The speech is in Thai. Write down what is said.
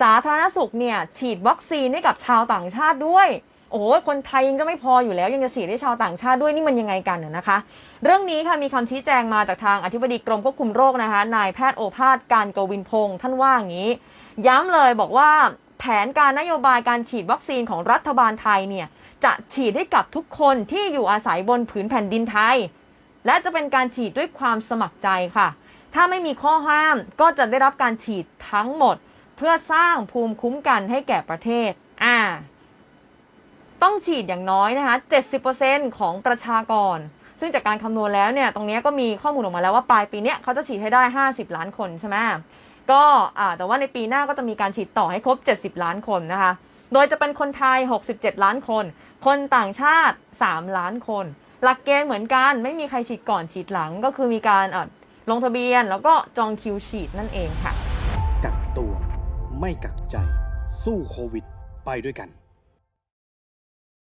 สาธารณสุขเนี่ยฉีดวัคซีนให้กับชาวต่างชาติด้วย โอ้คนไทยยังจะไม่พออยู่แล้ว ยังจะฉีดให้ชาวต่างชาติด้วยนี่มันยังไงกันน่ะนะคะ เรื่องนี้ค่ะมีคำชี้แจงมาจากทางอธิบดีกรมควบคุมโรคนะคะนายแพทย์โอภาสการกวินพงศ์ท่านว่าอย่างนี้ ย้ำเลยบอกว่าแผนการนโยบายการฉีดวัคซีนของรัฐบาลไทยเนี่ยจะฉีดให้กับทุกคนที่อยู่อาศัยบนผืนแผ่นดินไทย และจะเป็นการฉีดด้วยความสมัครใจค่ะ ถ้าไม่มีข้อห้ามก็จะได้รับการฉีดทั้งหมด พื่อสร้างภูมิคุ้มกันให้แก่ประเทศ อ่า ต้องฉีดอย่างน้อยนะคะ 70%ของประชากร ซึ่งจากการคำนวณแล้วเนี่ย ตรงนี้ก็มีข้อมูลออกมาแล้วว่าปลายปีเนี้ยเขาจะฉีดให้ได้ 50 ล้านคนใช่ไหมก็อ่าแต่ว่าในปีหน้าก็จะมีการฉีดต่อให้ครบ 70 ล้านคนนะคะ โดยจะเป็นคนไทย 67 ล้านคน คนต่างชาติ 3 ล้านคน หลักเกณฑ์เหมือนกัน ไม่มีใครฉีดก่อนฉีดหลัง ก็คือมีการลงทะเบียนแล้วก็จองคิวฉีดนั่นเองค่ะ กักตัว ไม่กักใจ สู้โควิด ไปด้วยกัน